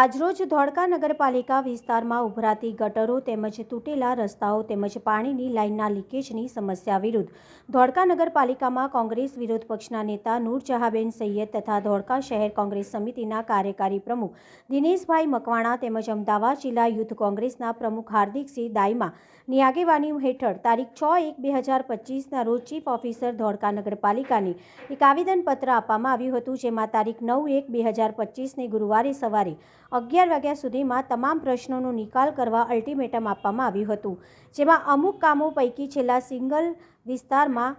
આજરોજ ધોળકા નગરપાલિકા વિસ્તારમાં ઉભરાતી ગટરો તેમજ તૂટેલા રસ્તાઓ તેમજ પાણીની લાઇનના લીકેજની સમસ્યા વિરુદ્ધ ધોળકા નગરપાલિકામાં કોંગ્રેસ વિરોધ પક્ષના નેતા નૂરજહાબેન સૈયદ તથા ધોળકા શહેર કોંગ્રેસ સમિતિના કાર્યકારી પ્રમુખ દિનેશભાઈ મકવાણા તેમજ અમદાવાદ જિલ્લા યુથ કોંગ્રેસના પ્રમુખ હાર્દિકસિંહ દાઈમા ની આગેવાની હેઠળ તારીખ છ એક બે હજાર પચીસના રોજ ચીફ ઓફિસર ધોળકા નગરપાલિકાને એક આવેદનપત્ર આપવામાં આવ્યું હતું, જેમાં તારીખ નવ એક બે હજાર પચીસને ગુરુવારે સવારે અગિયાર વાગ્યા સુધીમાં તમામ પ્રશ્નોનો નિકાલ કરવા અલ્ટિમેટમ આપવામાં આવ્યું હતું. જેમાં અમુક કામો પૈકી છેલ્લા સિંગલ વિસ્તારમાં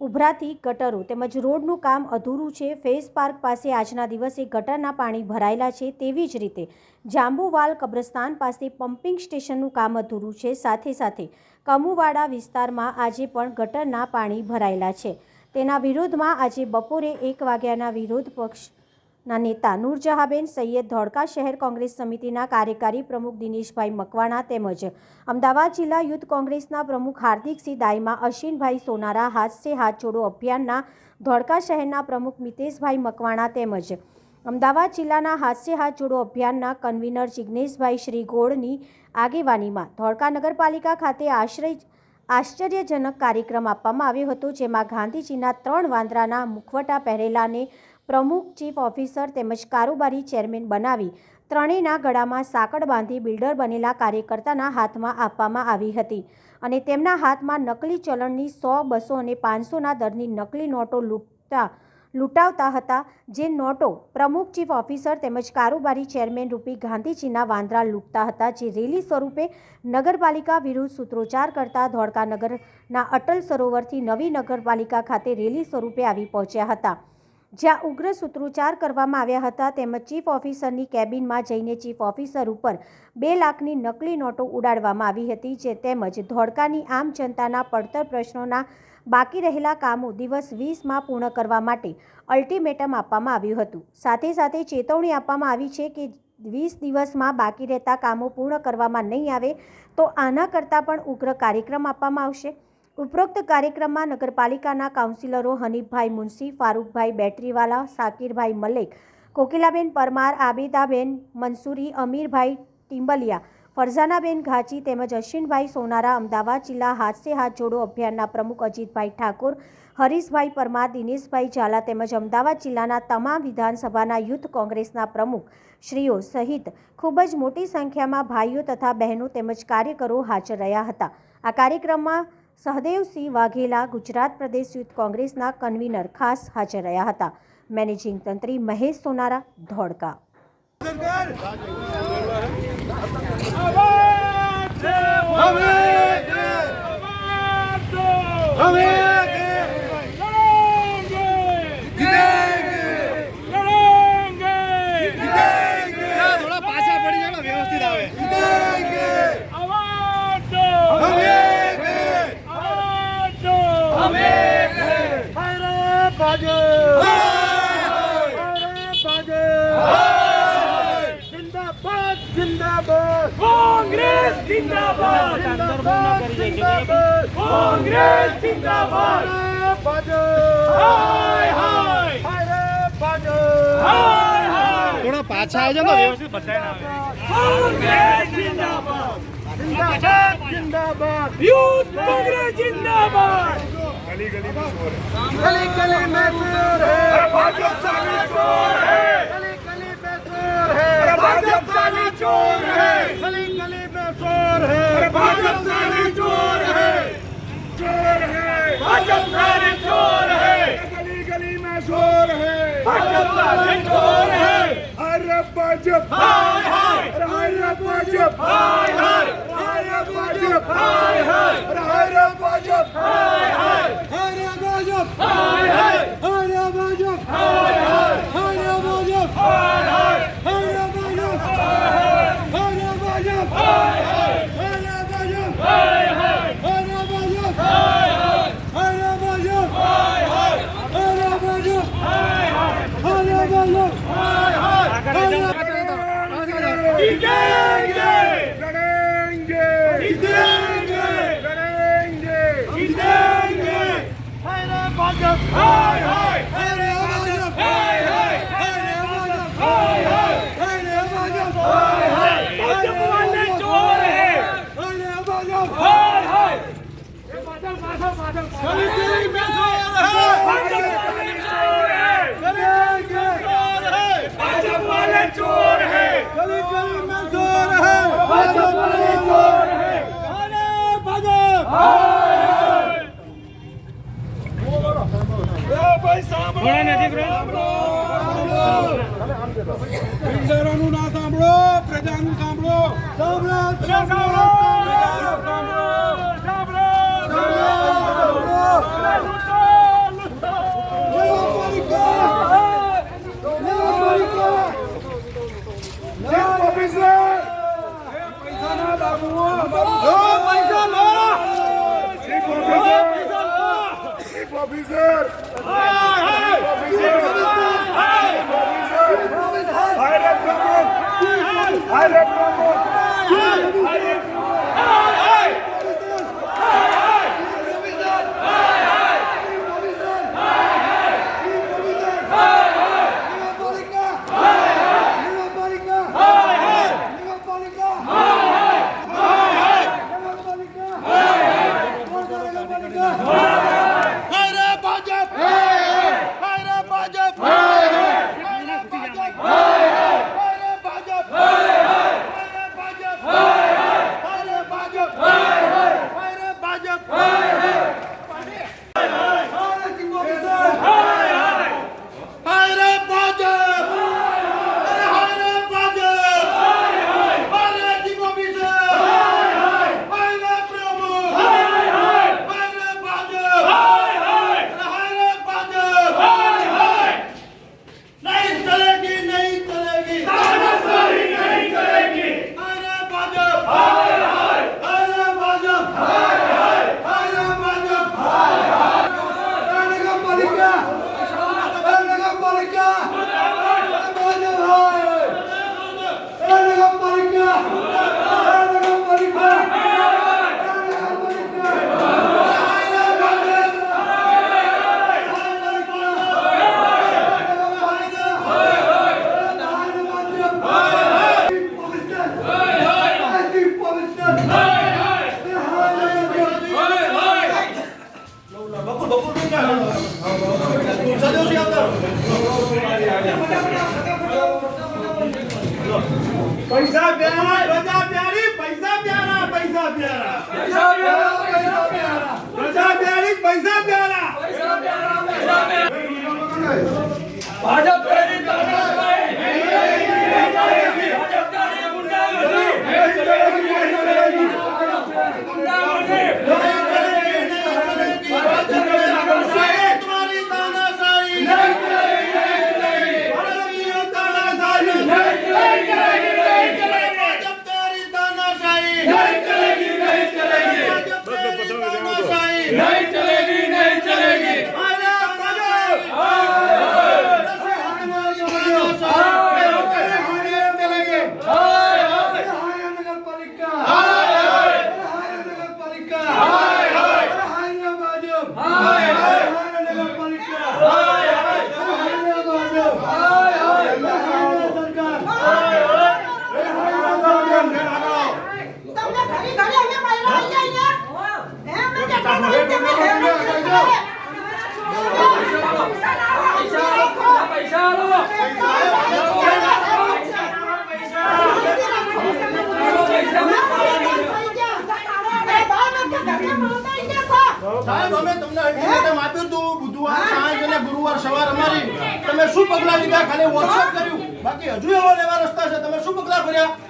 ઉભરાતી ગટરો તેમજ રોડનું કામ અધૂરું છે, ફેસ પાર્ક પાસે આજના દિવસે ગટરના પાણી ભરાયેલા છે તેવી જ રીતે જાંબુવાલ કબ્રસ્તાન પાસે પમ્પિંગ સ્ટેશનનું કામ અધૂરું છે, સાથે સાથે કમુવાડા વિસ્તારમાં આજે પણ ગટરના પાણી ભરાયેલા છે. તેના વિરોધમાં આજે બપોરે એક વાગ્યાના વિરોધ પક્ષના નેતા નૂરજહાબેન, સૈયદ ધોળકા શહેર કોંગ્રેસ સમિતિના કાર્યકારી પ્રમુખ દિનેશભાઈ મકવાણા તેમજ અમદાવાદ જિલ્લા યુથ કોંગ્રેસના પ્રમુખ હાર્દિકસિંહ દાઈમા, અશ્વિનભાઈ સોનારા હાથ હાથ જોડો અભિયાનના ધોળકા શહેરના પ્રમુખ મિતેશભાઈ મકવાણા તેમજ અમદાવાદ જિલ્લાના હાસ્ય હાથ જોડો અભિયાનના કન્વીનર જિજ્ઞેશભાઈ શ્રી ગોળની આગેવાનીમાં ધોળકા નગરપાલિકા ખાતે આશ્રય આશ્ચર્યજનક કાર્યક્રમ આપવામાં આવ્યો હતો, જેમાં ગાંધીજીના ત્રણ વાંદરાના મુખવટા પહેરેલાને પ્રમુખ, ચીફ ઓફિસર તેમજ કારોબારી ચેરમેન બનાવી ત્રણેયના ગળામાં સાંકળ બાંધી બિલ્ડર બનેલા કાર્યકર્તાના હાથમાં આપવામાં આવી હતી અને તેમના હાથમાં નકલી ચલણની સો બસો અને પાંચસોના દરની નકલી નોટો લૂંટતા, લૂંટાવતા હતા, જે નોટો પ્રમુખ, ચીફ ઓફિસર તેમજ કારોબારી ચેરમેન રૂપી ગાંધીજીના વાંદરા લૂંટતા હતા, જે રેલી સ્વરૂપે નગરપાલિકા વિરુદ્ધ સૂત્રોચ્ચાર કરતા ધોળકા નગરના અટલ સરોવરથી નવી નગરપાલિકા ખાતે રેલી સ્વરૂપે આવી પહોંચ્યા હતા. જ્યાં ઉગ્ર સૂત્રોચ્ચાર કરવામાં આવ્યા હતા તેમજ ચીફ ઓફિસરની કેબિનમાં જઈને ચીફ ઓફિસર ઉપર બે લાખની નકલી નોટો ઉડાડવામાં આવી હતી, જે તેમજ ધોળકાની આમ જનતાના પડતર પ્રશ્નોના બાકી રહેલા કામો દિવસ વીસમાં પૂર્ણ કરવા માટે અલ્ટિમેટમ આપવામાં આવ્યું હતું. સાથે સાથે ચેતવણી આપવામાં આવી છે કે વીસ દિવસમાં બાકી રહેતા કામો પૂર્ણ કરવામાં નહીં આવે તો આના કરતાં પણ ઉગ્ર કાર્યક્રમ આપવામાં આવશે. ઉપરોક્ત કાર્યક્રમમાં નગરપાલિકાના કાઉન્સિલરો હનીફભાઈ મુનશી, ફારૂકભાઈ બેટરીવાલા, સાકિરભાઈ મલેક, કોકિલાબેન પરમાર, આબિદાબેન મંસૂરી અમીરભાઈ ટિમ્બલિયા ફરઝાનાબેન ઘાચી તેમજ અશ્વિનભાઈ સોનારા, અમદાવાદ જિલ્લા હાથસે હાથ જોડો અભિયાનના પ્રમુખ અજીતભાઈ ઠાકોર, હરીશભાઈ પરમાર, દિનેશભાઈ ઝાલા તેમજ અમદાવાદ જિલ્લાના તમામ વિધાનસભાના યુથ કોંગ્રેસના પ્રમુખ શ્રીઓ સહિત ખૂબ જ મોટી સંખ્યામાં ભાઈઓ તથા બહેનો તેમજ કાર્યકરો હાજર રહ્યા હતા. આ કાર્યક્રમમાં સહદેવસિંહ વાઘેલા ગુજરાત પ્રદેશ યુથ કોંગ્રેસના કન્વીનર ખાસ હાજર રહ્યા હતા મેનેજિંગ તંત્રી મહેશ સોનારા ધોળકા થોડા પાછા પડી જાઓ ને વ્યવસ્થિત આવે કોંગ્રેસ જિંદાબાદ કોંગ્રેસ જિંદાબાદ હાય હાય હાય હાય થોડા પાછા આવજો ને વ્યવસ્થિત બધાને કોંગ્રેસ જિંદાબાદ જિંદાબાદ યુથ કોંગ્રેસ જિંદાબાદ गली गली में शोर है। भाजपा चोर है। गली गली में है। चोर है। गली गली में शोर है। भाजपा साली चोर है। चोर है। भाजपा साली चोर है। गली गली में शोर है। भाजपा साली चोर है। अरे भाजपा अरे भाजपा अरे भाजपा अरे भाजपा ભાજપ હાય હાય અરે ભાજપ હાય હાય અરે ભાજપ હાય હાય અરે ભાજપ હાય હાય ભાજપ વાલે ચોર હે અરે ભાજપ હાય હાય એ ભાજપ માથા માથા ખાલી તેરી મે ચોર હે ભાજપ વાલે ચોર હે ખાલી તેરી ચોર હે ભાજપ વાલે ચોર હે ખાલી તેરી મે ચોર હે ભાજપ વાલે ચોર હે અરે ભાજપ હાય ભાઈ સાંભળો બિલ્ડરોનું ના સાંભળો પ્રજાનું સાંભળો સાંભળો સાંભળો સાંભળો પૈસા ના બાબુઓ Hayret! 马上 સાહેબ, અમે તમને અલ્ટિમેટમ આપ્યું હતું, બુધવાર સાંજ ગુરુવાર સવાર અમારી. તમે શું પગલા લીધા? ખાલી વોટ્સઅપ કર્યું. બાકી હજુ એવા લેવા રસ્તા છે. તમે શું પગલા ભર્યા?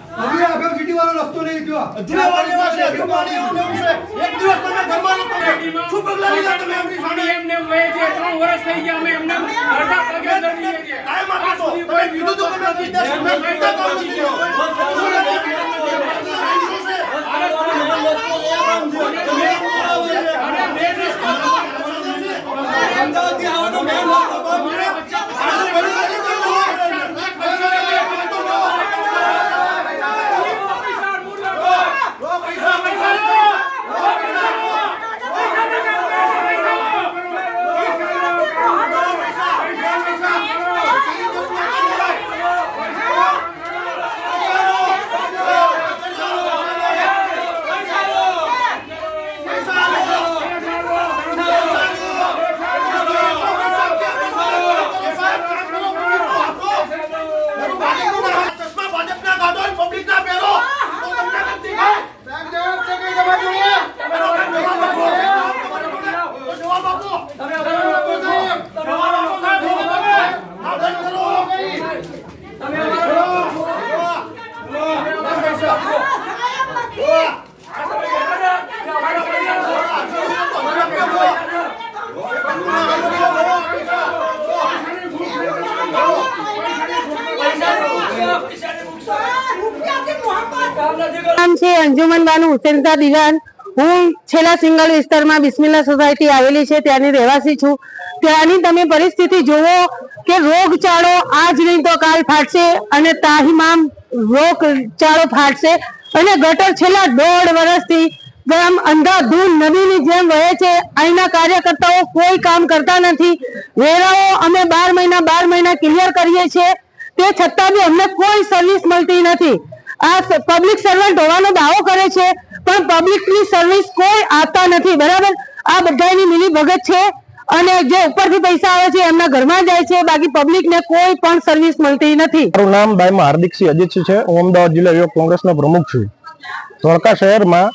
અમે વર્ષ થઈ ગયા નથી બાનુ હુસેનતા દિવાન હું છેલ્લા સિંગલ વિસ્તારમાં બિસ્મિલ્લા સોસાયટી આવેલી છે, ત્યાંની રહેવાસી છું. ત્યાંની તમે પરિસ્થિતિ જુઓ કે રોગચાળો આજ નહીં તો કાલ ફાટશે અને તાહીમામ રોગચાળો ફાટશે. અને ગટર છેલ્લા દોઢ વર્ષથી ગામ અંધાધૂન નદીની જેમ વહે છે. અહીંના કાર્યકર્તાઓ કોઈ કામ કરતા નથી. વેરાઓ અમે બાર મહિના બાર મહિના ક્લિયર કરીએ છીએ. તે છતાં બી અમને કોઈ સર્વિસ મળતી નથી. આ પબ્લિક સર્વન્ટ હોવાનો દાવો કરે છે, પણ પબ્લિકની સર્વિસ કોઈ આપતા નથી, બરાબર? આ બધાની મિલી ભગત છે અને જે ઉપરથી પૈસા આવે છે, એમના ઘરમાં જાય છે, બાકી પબ્લિકને કોઈ પણ સર્વિસ મળતી નથી. મારું નામ દાયમાં હાર્દિકસિંહ અજીતસિંહ છે, હું અમદાવાદ જિલ્લા યુવક કોંગ્રેસનો પ્રમુખ છું. ધોળકા શહેરમાં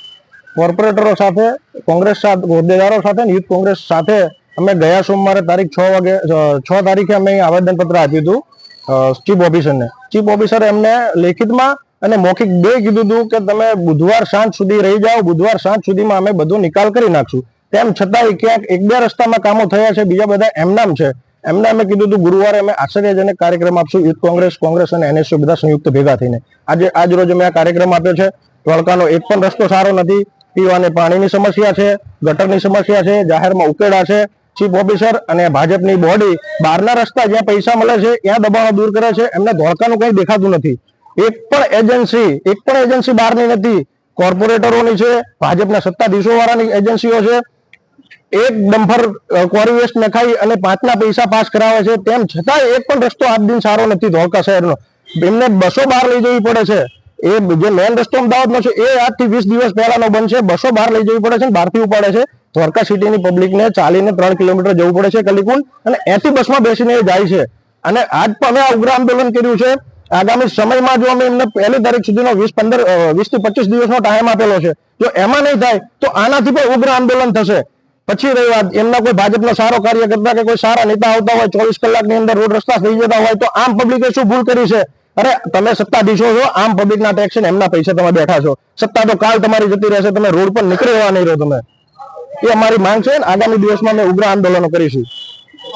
કોર્પોરેટરો સાથે, કોંગ્રેસ સાથે, હોદ્દેદારો સાથે યુથ કોંગ્રેસ સાથે અમે ગયા સોમવારે તારીખ છ વાગે, છ તારીખે અમે આવેદનપત્ર આપ્યું હતું ચીફ ઓફિસરને. ચીફ ઓફિસરે એમને લેખિતમાં અને મૌખિક બે કીધું હતું કે તમે બુધવાર સાંજ સુધી રહી જાઓ, બુધવાર સાંજ સુધીમાં અમે બધો નિકાલ કરી નાખશું. તેમ છતાંય ક્યાંક એક બે રસ્તામાં કામો થયા છે, બીજા બધા એમનામ છે. એમને અમે કીધું હતું ગુરુવારે અમે આશ્ચર્યજનક કાર્યક્રમ આપશું, યુથ કોંગ્રેસ કોંગ્રેસ અને એનએસયુ બધા સંયુક્ત ભેગા થઈને. આજે, આજ રોજ અમે આ કાર્યક્રમ આપ્યો છે. ધોળકાનો એક પણ રસ્તો સારો નથી. પીવાને પાણીની સમસ્યા છે, ગટરની સમસ્યા છે, જાહેરમાં ઉકેડા છે. ચીફ ઓફિસર અને ભાજપની બોડી બહારના રસ્તા જ્યાં પૈસા મળે છે, ત્યાં દબાણો દૂર કરે છે. એમને ધોળકાનું કંઈ દેખાતું નથી. એક પણ એજન્સી એક પણ એજન્સી બહારની નથી. કોર્પોરેટરોની છે, ભાજપના સત્તાધીશો વાળાની એજન્સીઓ છે. એક ડમ્ફર ક્વોરી વેસ્ટ નખાઈ અને પાંચના પૈસા પાસ કરાવે છે. તેમ છતાં એક પણ રસ્તો આજ દિન સારો નથી ધોળકા શહેરનો. એમને બસો બહાર લઈ જવી પડે છે. એ જે મેન રસ્તો અમદાવાદનો છે, એ આજથી વીસ દિવસ પહેલાનો બનશે. બસો બહાર લઈ જવી પડે છે બહારથી ઉપાડે છે. ધોળકા સિટીની પબ્લિકને ચાલીને ત્રણ કિલોમીટર જવું પડે છે કલીકુંડ અને એથી બસમાં બેસીને એ જાય છે. અને આજ પણ અમે આ ઉગ્ર આંદોલન કર્યું છે. આગામી સમયમાં જો અમે એમને પહેલી તારીખ સુધીનો વીસ પંદર વીસથી પચીસ દિવસનો ટાઈમ આપેલો છે, જો એમાં નહીં થાય, તો આનાથી પણ ઉગ્ર આંદોલન થશે. પછી રહી વાત, એમના કોઈ ભાજપનો સારો કાર્ય કરતા કે કોઈ સારા નેતા આવતા હોય, ચોવીસ કલાકની અંદર રોડ રસ્તા થઈ જતા હોય, તો આમ પબ્લિકે શું ભૂલ કરી છે? અરે, તમે સત્તાધીશો છો, આમ પબ્લિકના ટેક્સ ને એમના પૈસા તમે બેઠા છો. સત્તા તો કાલ તમારી જતી રહેશે, તમે રોડ પર નીકળી એવા નહીં રહો તમે. એ અમારી માંગ છે આગામી દિવસમાં અમે ઉગ્ર આંદોલનો કરીશું.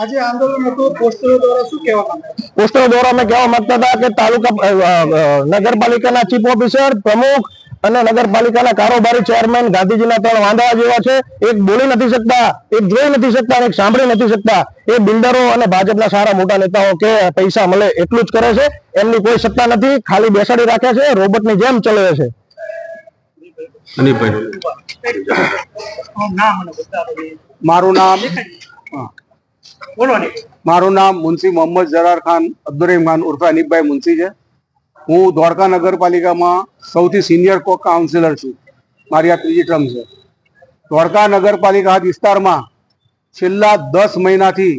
આજે આંદોલન હતું પોસ્ટરો દ્વારા શું કહેવા માંગતા પોસ્ટરો દ્વારા અમે કહેવા માંગતા હતા કે તાલુકા નગરપાલિકાના ચીફ ઓફિસર પ્રમુખ અને નગરપાલિકાના કારોબારી ચેરમેન ગાંધીજીના ત્રણ વાંધા જેવા છે. એક બોલી નથી શકતા એક જોઈ નથી શકતા એક સાંભળી નથી શકતા. એ બિલ્ડરો અને ભાજપના સારા મોટા નેતાઓ કે પૈસા મળે એટલું જ કરે છે. એમની કોઈ સત્તા નથી ખાલી બેસાડી રાખે છે રોબોટની જેમ ચલાવે છે. મારું નામ મારું નામ મુનશી મોહમ્મદ જરાર ખાન, અબ્દુરહીમ ખાન ઉર્ફે અનિકભાઈ મુનશી છે. હું દ્વારકા નગરપાલિકામાં સૌથી સિનિયર કો કાઉન્સિલર છું. મારી આ ત્રીજી ટર્મ છે. દ્વારકા નગરપાલિકા વિસ્તારમાં છેલ્લા દસ મહિનાથી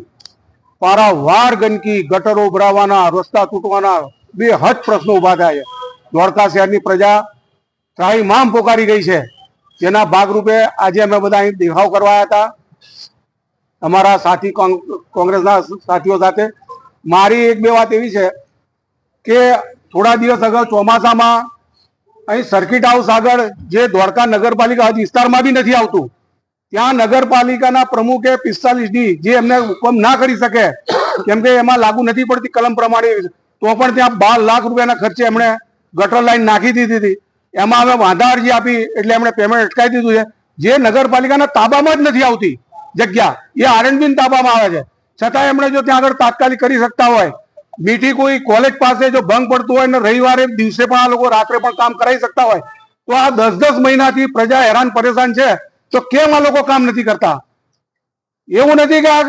પારાવાર ગંદકી, ગટરો ઉભરાવાના, રસ્તા તૂટવાના બે હદ પ્રશ્નો ઊભા થયા છે. દ્વારકા શહેરની પ્રજા ત્રાહીમામ પોકારી ગઈ છે. જેના ભાગરૂપે આજે અમે બધા અહીં દેખાવ કરવા આવ્યા હતા. અમારા સાથી કોંગ- કોંગ્રેસના સાથીઓ સાથે. મારી એક બે વાત એવી છે કે થોડા દિવસ અગાઉ ચોમાસામાં અહીં સર્કિટ હાઉસ આગળ જે દ્વારકા નગરપાલિકા વિસ્તારમાં બી નથી આવતું, ત્યાં નગરપાલિકાના પ્રમુખે પિસ્તાલીસ ડી જે એમને હુકમ ના કરી શકે, કેમ કે એમાં લાગુ નથી પડતી કલમ પ્રમાણે, તો પણ ત્યાં બાર લાખ રૂપિયાના ખર્ચે એમણે ગટર લાઈન નાખી દીધી હતી. એમાં અમે વાંધા અરજી આપી એટલે એમણે પેમેન્ટ અટકાવી દીધું છે. જે નગરપાલિકાના તાબામાં જ નથી આવતી. જગ્યા. એ આરએનબી તાબામાં આવે છે. છતાં એમણે જો ત્યાં આગળ તાત્કાલિક કરી શકતા હોય, મીઠી કોઈ કોલેજ પાસે જો ભંગ પડતું હોય ને રવિવારે દિવસે પણ આ લોકો રાત્રે પણ કામ કરાવી શકતા હોય, તો આ દસ દસ મહિનાથી પ્રજા હેરાન પરેશાન છે, તો કેમ આ લોકો કામ નથી કરતા? એવું નથી કે આ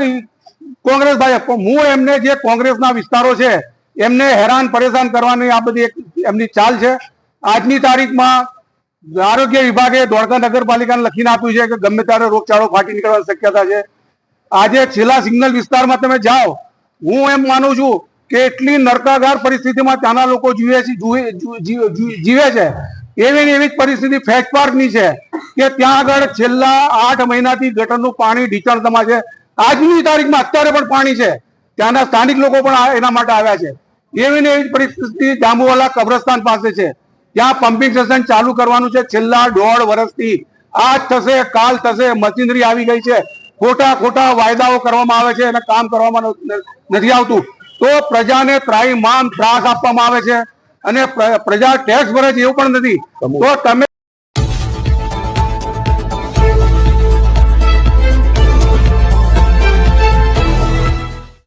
કોંગ્રેસ ભાજપ હું એમને જે કોંગ્રેસના વિસ્તારો છે, એમને હેરાન પરેશાન કરવાની આ બધી એક એમની ચાલ છે. આજની તારીખમાં આરોગ્ય વિભાગે દોડકા નગરપાલિકાને લખીને આપ્યું છે કે ગમે ત્યારે રોગચાળો ફાટી નીકળવાની શક્યતા છે. આજે છેલ્લા સિગ્નલ વિસ્તારમાં તમે જાઓ, હું એમ માનું છું કે એટલી નરકાગાર પરિસ્થિતિમાં ત્યાંના લોકો જીવે છે જીવે છે. એવી ને એવી જ પરિસ્થિતિ ફેચ પાર્કની છે કે ત્યાં આગળ છેલ્લા આઠ મહિનાથી ગટરનું પાણી ઢીચણતમાં છે. આજની તારીખમાં અત્યારે પણ પાણી છે. ત્યાંના સ્થાનિક લોકો પણ એના માટે આવ્યા છે. એવી ને એવી પરિસ્થિતિ જાંબુવાલા કબ્રસ્તાન પાસે છે. ત્યાં પમ્પિંગ સ્ટેશન ચાલુ કરવાનું છે. છેલ્લા દોઢ વર્ષથી આજ થશે કાલ થશે મશીનરી આવી ગઈ છે. ખોટા ખોટા વાયદાઓ કરવામાં આવે છે અને કામ કરવામાં નથી આવતું. તો પ્રજાને ત્રાહીમામ ત્રાસ આપવામાં આવે છે અને પ્રજા ટેક્સ ભરે છે એવું પણ નથી. તો તમે